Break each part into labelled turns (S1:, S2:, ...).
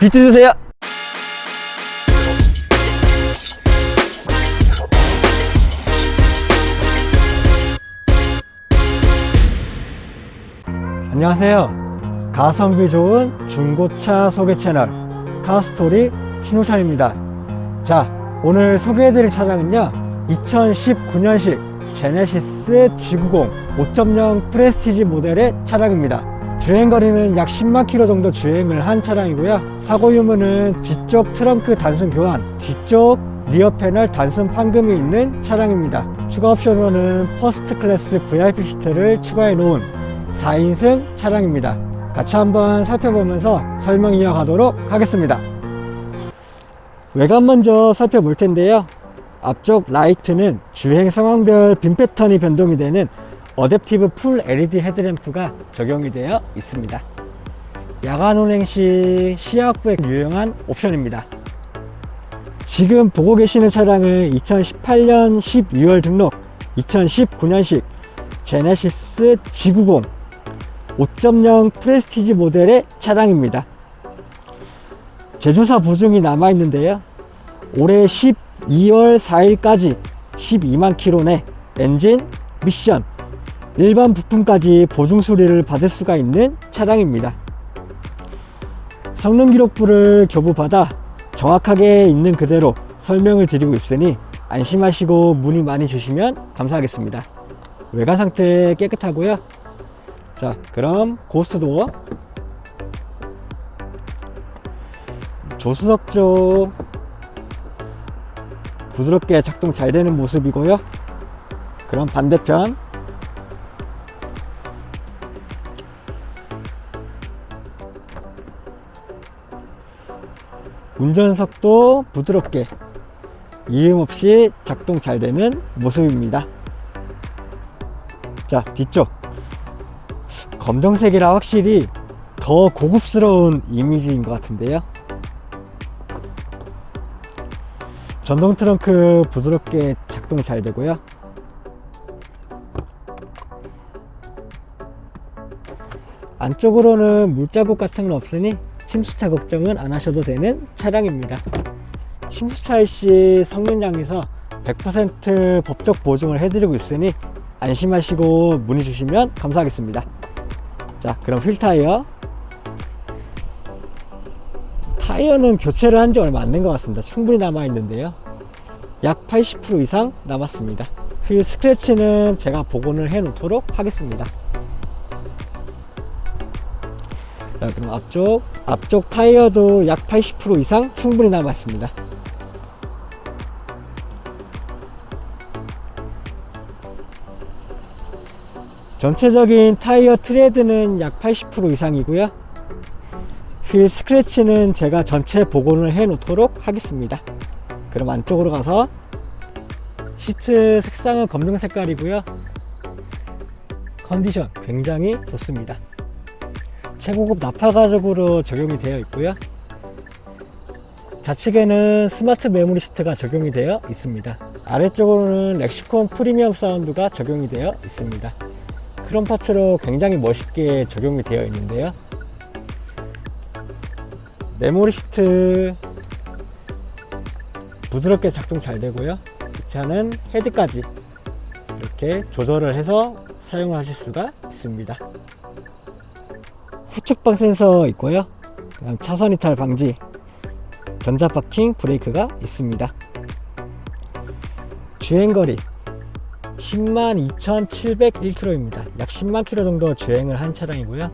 S1: 비트 주세요. 안녕하세요. 가성비 좋은 중고차 소개 채널 카스토리 신호찬입니다. 자, 오늘 소개해드릴 차량은요. 2019년식 제네시스 G90 5.0 프레스티지 모델의 차량입니다. 주행거리는 약 10만 킬로 정도 주행을 한 차량이고요. 사고 유무는 뒤쪽 트렁크 단순 교환, 뒤쪽 리어 패널 단순 판금이 있는 차량입니다. 추가 옵션으로는 퍼스트 클래스 VIP 시트를 추가해 놓은 4인승 차량입니다. 같이 한번 살펴보면서 설명 이어가도록 하겠습니다. 외관 먼저 살펴볼 텐데요. 앞쪽 라이트는 주행 상황별 빔 패턴이 변동이 되는 어댑티브 풀 LED 헤드램프가 적용이 되어 있습니다. 야간 운행 시 시야 확보에 유용한 옵션입니다. 지금 보고 계시는 차량은 2018년 12월 등록 2019년식 제네시스 G90 5.0 프레스티지 모델의 차량입니다. 제조사 보증이 남아 있는데요. 올해 12월 4일까지 12만 킬로 내 엔진, 미션, 일반 부품까지 보증 수리를 받을 수가 있는 차량입니다. 성능 기록부를 교부받아 정확하게 있는 그대로 설명을 드리고 있으니 안심하시고 문의 많이 주시면 감사하겠습니다. 외관 상태 깨끗하고요. 자, 그럼 고스트 도어 조수석 쪽 부드럽게 작동 잘 되는 모습이고요. 그럼 반대편 운전석도 부드럽게 이음 없이 작동 잘 되는 모습입니다. 자, 뒤쪽 검정색이라 확실히 더 고급스러운 이미지인 것 같은데요. 전동 트렁크 부드럽게 작동 잘 되고요. 안쪽으로는 물자국 같은 건 없으니 침수차 걱정은 안 하셔도 되는 차량입니다. 침수차 일 시 성능장에서 100% 법적 보증을 해드리고 있으니 안심하시고 문의 주시면 감사하겠습니다. 자, 그럼 휠 타이어. 타이어는 교체를 한 지 얼마 안 된 것 같습니다. 충분히 남아 있는데요. 약 80% 이상 남았습니다. 휠 스크래치는 제가 복원을 해 놓도록 하겠습니다. 자, 그럼 앞쪽, 앞쪽 타이어도 약 80% 이상 충분히 남았습니다. 전체적인 타이어 트레드는 약 80% 이상이고요. 휠 스크래치는 제가 전체 복원을 해 놓도록 하겠습니다. 그럼 안쪽으로 가서 시트 색상은 검정 색깔이고요. 컨디션 굉장히 좋습니다. 최고급 나파 가죽으로 적용이 되어 있고요. 좌측에는 스마트 메모리 시트가 적용이 되어 있습니다. 아래쪽으로는 렉시콘 프리미엄 사운드가 적용이 되어 있습니다. 크롬 파츠로 굉장히 멋있게 적용이 되어 있는데요. 메모리 시트 부드럽게 작동 잘 되고요. 이 차는 헤드까지 이렇게 조절을 해서 사용하실 수가 있습니다. 후측방 센서 있고요. 차선 이탈 방지, 전자 파킹 브레이크가 있습니다. 주행거리 10만 2,701km입니다. 약 10만 km 정도 주행을 한 차량이고요.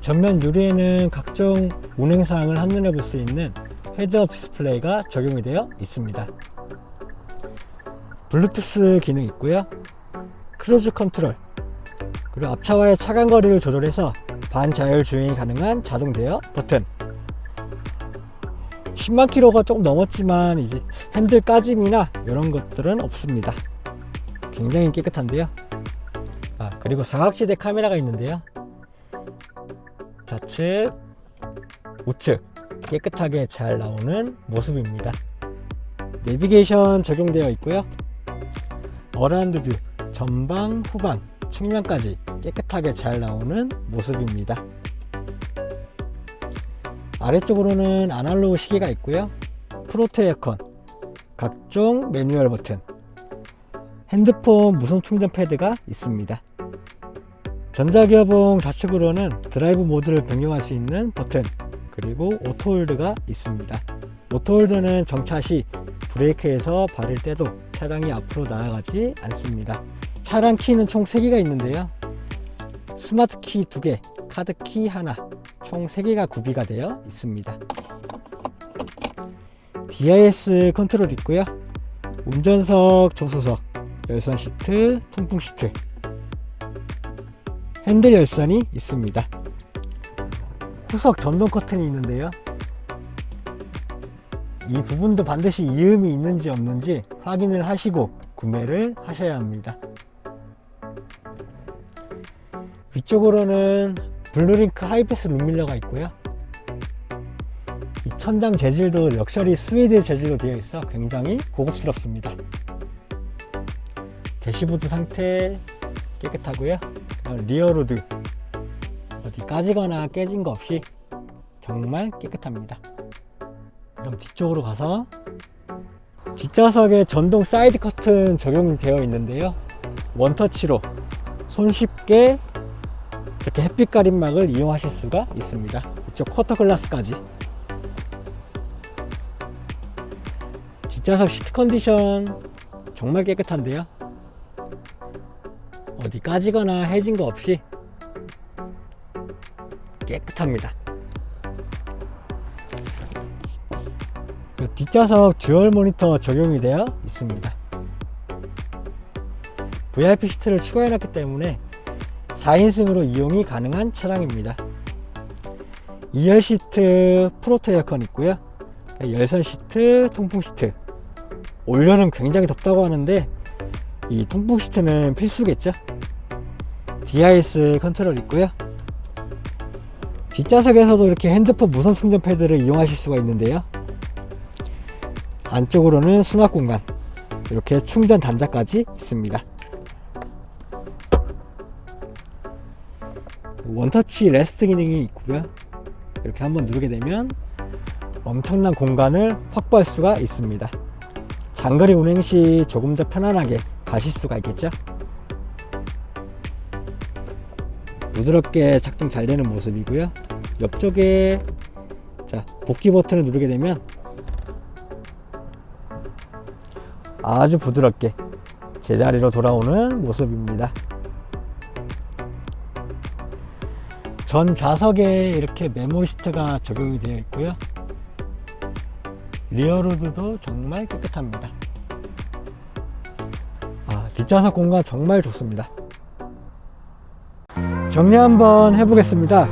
S1: 전면 유리에는 각종 운행 사항을 한눈에 볼 수 있는 헤드업 디스플레이가 적용이 되어 있습니다. 블루투스 기능 있고요. 크루즈 컨트롤 그리고 앞차와의 차간 거리를 조절해서 반자율 주행이 가능한 자동 대여 버튼 10만 킬로가 조금 넘었지만 이제 핸들 까짐이나 이런 것들은 없습니다. 굉장히 깨끗한데요. 아 그리고 사각지대 카메라가 있는데요. 좌측, 우측 깨끗하게 잘 나오는 모습입니다. 내비게이션 적용되어 있고요. 어라운드 뷰 전방, 후방, 측면까지 깨끗하게 잘 나오는 모습입니다. 아래쪽으로는 아날로그 시계가 있고요. 프로토 에어컨, 각종 매뉴얼 버튼, 핸드폰 무선 충전 패드가 있습니다. 전자기어봉 좌측으로는 드라이브 모드를 변경할 수 있는 버튼, 그리고 오토홀드가 있습니다. 오토홀드는 정차 시 브레이크에서 발을 떼도 차량이 앞으로 나아가지 않습니다. 차량 키는 총 3개가 있는데요. 스마트 키 2개, 카드 키 하나, 총 3개가 구비가 되어 있습니다. DIS 컨트롤 있고요. 운전석, 조수석, 열선 시트, 통풍 시트, 핸들 열선이 있습니다. 후석 전동 커튼이 있는데요. 이 부분도 반드시 이음이 있는지 없는지 확인을 하시고 구매를 하셔야 합니다. 위쪽으로는 블루링크 하이패스 룸밀러가 있고요. 이 천장 재질도 럭셔리 스웨이드 재질로 되어 있어 굉장히 고급스럽습니다. 대시보드 상태 깨끗하고요. 어, 리어로드 어디 까지거나 깨진 거 없이 정말 깨끗합니다. 그럼 뒤쪽으로 가서 뒷좌석에 전동 사이드 커튼 적용되어 있는데요. 원터치로 손쉽게 이렇게 햇빛 가림막을 이용하실 수가 있습니다. 이쪽 쿼터 글라스까지. 뒷좌석 시트 컨디션 정말 깨끗한데요. 어디 까지거나 해진 거 없이 깨끗합니다. 그 뒷좌석 듀얼 모니터 적용이 되어 있습니다. VIP 시트를 추가해 놨기 때문에 4인승으로 이용이 가능한 차량입니다. 2열 시트 프로토 에어컨 있고요. 열선 시트, 통풍 시트. 올여름 굉장히 덥다고 하는데 이 통풍 시트는 필수겠죠. DIS 컨트롤 있고요. 뒷좌석에서도 이렇게 핸드폰 무선 충전 패드를 이용하실 수가 있는데요. 안쪽으로는 수납 공간, 이렇게 충전 단자까지 있습니다. 원터치 레스트 기능이 있고요. 이렇게 한번 누르게 되면 엄청난 공간을 확보할 수가 있습니다. 장거리 운행 시 조금 더 편안하게 가실 수가 있겠죠. 부드럽게 작동 잘 되는 모습이고요. 옆쪽에 자 복귀 버튼을 누르게 되면 아주 부드럽게 제자리로 돌아오는 모습입니다. 전 좌석에 이렇게 메모 시트가 적용이 되어 있고요. 리어로드도 정말 깨끗합니다. 아, 뒷좌석 공간 정말 좋습니다. 정리 한번 해보겠습니다.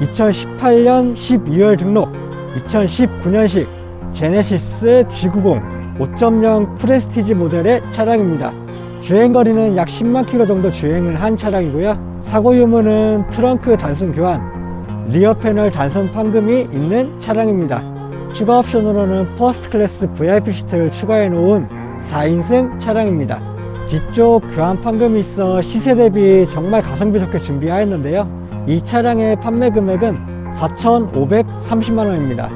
S1: 2018년 12월 등록, 2019년식 제네시스 G90 5.0 프레스티지 모델의 차량입니다. 주행거리는 약 10만 킬로 정도 주행을 한 차량이고요. 사고 유무는 트렁크 단순 교환, 리어 패널 단선 판금이 있는 차량입니다. 추가 옵션으로는 퍼스트 클래스 VIP 시트를 추가해 놓은 4인승 차량입입니다. 뒤쪽 교환 판금이 있어 시세 대비 정말 가성비 좋게 준비하였는데요. 이 차량의 판매 금액은 4,530만 원입니다.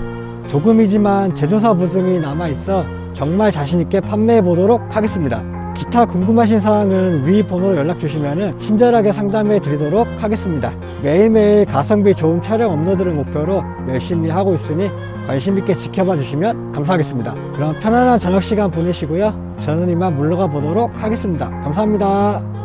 S1: 조금이지만 제조사 보증이 남아 있어 정말 자신있게 판매해 보도록 하겠습니다. 기타 궁금하신 사항은 위 번호로 연락 주시면 친절하게 상담해 드리도록 하겠습니다. 매일매일 가성비 좋은 촬영 업로드를 목표로 열심히 하고 있으니 관심 있게 지켜봐 주시면 감사하겠습니다. 그럼 편안한 저녁 시간 보내시고요. 저는 이만 물러가 보도록 하겠습니다. 감사합니다.